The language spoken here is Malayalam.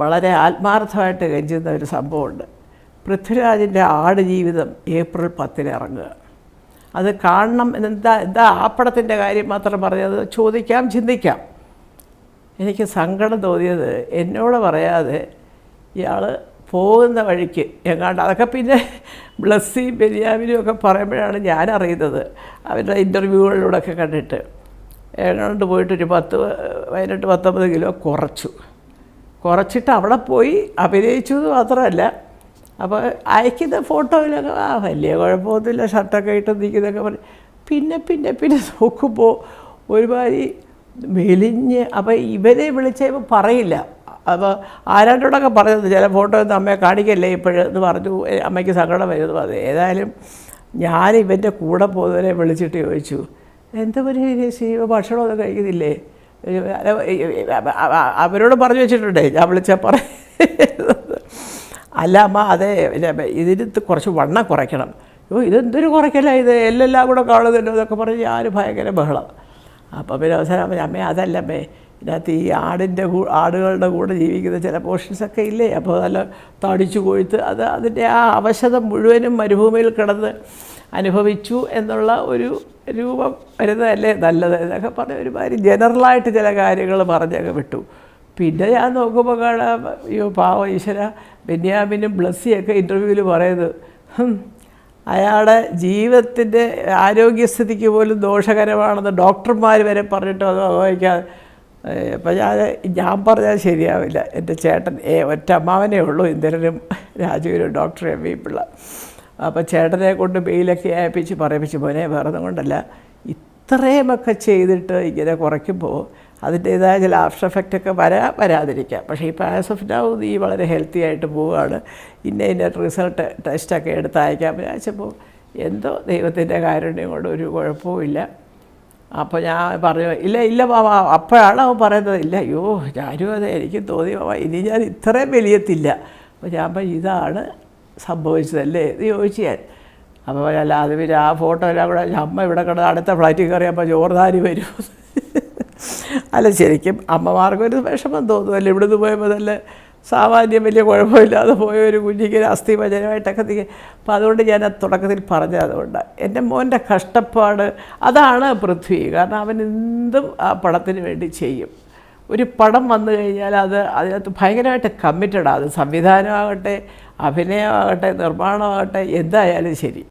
വളരെ ആത്മാർത്ഥമായിട്ട് കരുതുന്ന ഒരു സംഭവമുണ്ട്. പൃഥ്വിരാജിന്റെ ആട് ജീവിതം ഏപ്രിൽ പത്തിന് ഇറങ്ങുക. അത് കാണണം എന്താ എന്താ ആ പടത്തിന്റെ കാര്യം മാത്രം പറഞ്ഞത്? ചോദിക്കാം ചിന്തിക്കാം. എനിക്ക് സങ്കടം തോന്നിയത് എന്നോട് പറയാതെ ഇയാൾ പോകുന്ന വഴിക്ക് എങ്ങാണ്ട് അതൊക്കെ പിന്നെ ബ്ലസ്സിയും ബെനിയാമിനും ഒക്കെ പറയുമ്പോഴാണ് ഞാൻ അറിയുന്നത്. അവരുടെ ഇന്റർവ്യൂകളിലൂടെയൊക്കെ കണ്ടിട്ട്. എങ്ങാണ്ട് പോയിട്ടൊരു പത്ത് പതിനെട്ട് പത്തൊമ്പത് കിലോ കുറച്ചു. കുറച്ചിട്ട് അവിടെ പോയി അഭിനയിച്ചു എന്ന് മാത്രമല്ല. അപ്പോൾ അയക്കുന്ന ഫോട്ടോയിലൊക്കെ ആ വലിയ കുഴപ്പമൊന്നുമില്ല ഷർട്ടൊക്കെ ഇട്ട് നിൽക്കുന്നതൊക്കെ പറഞ്ഞ് പിന്നെ പിന്നെ പിന്നെ നോക്കുമ്പോൾ ഒരുമാതിരി മെലിഞ്ഞ് അപ്പോൾ ഇവരെ വിളിച്ചപ്പോൾ പറയില്ല. അപ്പോൾ ആരാണ്ടോടൊക്കെ പറഞ്ഞത് ചില ഫോട്ടോ ഒന്നും അമ്മയെ കാണിക്കല്ലേ ഇപ്പോഴെന്ന് പറഞ്ഞു "ഏ, അമ്മയ്ക്ക് സങ്കടം വരുന്നു. അത് ഏതായാലും ഞാൻ ഇവന്റെ കൂടെ പോകുന്നവരെ വിളിച്ചിട്ട് ചോദിച്ചു എന്താ ശിവ ഭക്ഷണമൊന്നും കഴിക്കുന്നില്ലേ? അവരോട് പറഞ്ഞു വെച്ചിട്ടുണ്ട്. ഞാൻ വിളിച്ചാൽ പറയുന്നത് അല്ല അമ്മ അതെ ഇതിന് കുറച്ച് വണ്ണം കുറയ്ക്കണം. ഓ ഇതെന്തൊരു കുറയ്ക്കല ഇത്? എല്ലെല്ലാം കൂടെ കാണുന്നുണ്ടോ എന്നൊക്കെ പറഞ്ഞ് ഞാൻ ഭയങ്കര ബഹളം. അപ്പം പിന്നെ അവസാനം അമ്മേ അതല്ല അമ്മേ ഇതിനകത്ത് ഈ ആടിന്റെ കൂ ആടുകളുടെ കൂടെ ജീവിക്കുന്ന ചില പോർഷൻസൊക്കെ ഇല്ലേ? അപ്പോൾ നല്ല തടിച്ചു കൊഴുത്ത് അത് അതിന്റെ ആ അവശത മുഴുവനും മരുഭൂമിയിൽ കിടന്ന് അനുഭവിച്ചു എന്നുള്ള ഒരു രൂപം വരുന്നതല്ലേ നല്ലത് എന്നൊക്കെ പറഞ്ഞ ഒരുമാതിരി ജനറലായിട്ട് ചില കാര്യങ്ങൾ പറഞ്ഞൊക്കെ വിട്ടു. പിന്നെ ഞാൻ നോക്കുമ്പോൾ അയ്യോ പാവ ഈശ്വര ബെന്യാമിനും ബ്ലസ്സിയൊക്കെ ഇന്റർവ്യൂവിൽ പറയുന്നത് അയാളുടെ ജീവിതത്തിന്റെ ആരോഗ്യസ്ഥിതിക്ക് പോലും ദോഷകരമാണെന്ന് ഡോക്ടർമാർ വരെ പറഞ്ഞിട്ട് അത് വഹിക്കാതെ അപ്പം ഞാൻ ഞാൻ പറഞ്ഞാൽ ശരിയാവില്ല. എന്റെ ചേട്ടൻ ഏ ഒറ്റ അമ്മാവനേ ഉള്ളൂ ഇന്ദിരനും രാജുവിനും ഡോക്ടർ എം വി പിള്ള. അപ്പോൾ ചേട്ടനെ കൊണ്ട് മെയിലൊക്കെ ഏൽപ്പിച്ച് പറയിപ്പിച്ച് പോനെ വേറെ കൊണ്ടല്ല. ഇത്രയുമൊക്കെ ചെയ്തിട്ട് ഇങ്ങനെ കുറയ്ക്കുമ്പോൾ അതിന്റേതായ ചില ആഫ്റ്റർ എഫക്റ്റൊക്കെ വരാ വരാതിരിക്കാം. പക്ഷേ ഈ പാസ് ഓഫ് നൗ നീ വളരെ ഹെൽത്തി ആയിട്ട് പോവുകയാണ്. ഇന്ന ഇന്ന റിസൾട്ട് ടെസ്റ്റൊക്കെ എടുത്ത് അയക്കാൻ വിചാരിച്ചപ്പോൾ എന്തോ ദൈവത്തിന്റെ കാരുണ്യം കൊണ്ട് ഒരു കുഴപ്പവുമില്ല അപ്പോൾ ഞാൻ പറഞ്ഞു ഇല്ല ഇല്ല മാമ അപ്പോഴാണ് അവൻ പറയുന്നത് ഇല്ല അയ്യോ ഞാനും അതെ എനിക്ക് തോന്നി മാമ ഇനി ഞാൻ ഇത്രയും വലിയത്തില്ല അപ്പോൾ ഞാൻ ഇതാണ് സംഭവിച്ചതല്ലേ? എന്ന് ചോദിച്ചു ഞാൻ. അപ്പോൾ അല്ല അത് പിന്നെ ആ ഫോട്ടോ എല്ലാം കൂടെ അമ്മ ഇവിടെ കിടന്ന് അടുത്ത ഫ്ലൈറ്റിൽ കയറിയപ്പോൾ ജോർദാരി വരും. അല്ല ശരിക്കും അമ്മമാർക്കൊരു വിഷമം തോന്നുമല്ലോ ഇവിടുന്ന് പോയപ്പോൾ നല്ല സാമാന്യം വലിയ കുഴപ്പമില്ലാതെ പോയ ഒരു കുഞ്ഞിക്ക് അസ്ഥിവചനമായിട്ടൊക്കെ തീ അപ്പോൾ അതുകൊണ്ട് ഞാൻ തുടക്കത്തിൽ പറഞ്ഞ അതുകൊണ്ട്. എന്റെ മോന്റെ കഷ്ടപ്പാട് അതാണ് പൃഥ്വി. കാരണം അവൻ എന്തും ആ പടത്തിന് വേണ്ടി ചെയ്യും. ഒരു പടം വന്നു കഴിഞ്ഞാൽ അത് അതിനകത്ത് ഭയങ്കരമായിട്ട് കമ്മിറ്റഡാണ് അത് സംവിധാനമാകട്ടെ അഭിനയമാകട്ടെ നിർമ്മാണമാകട്ടെ എന്തായാലും ശരി.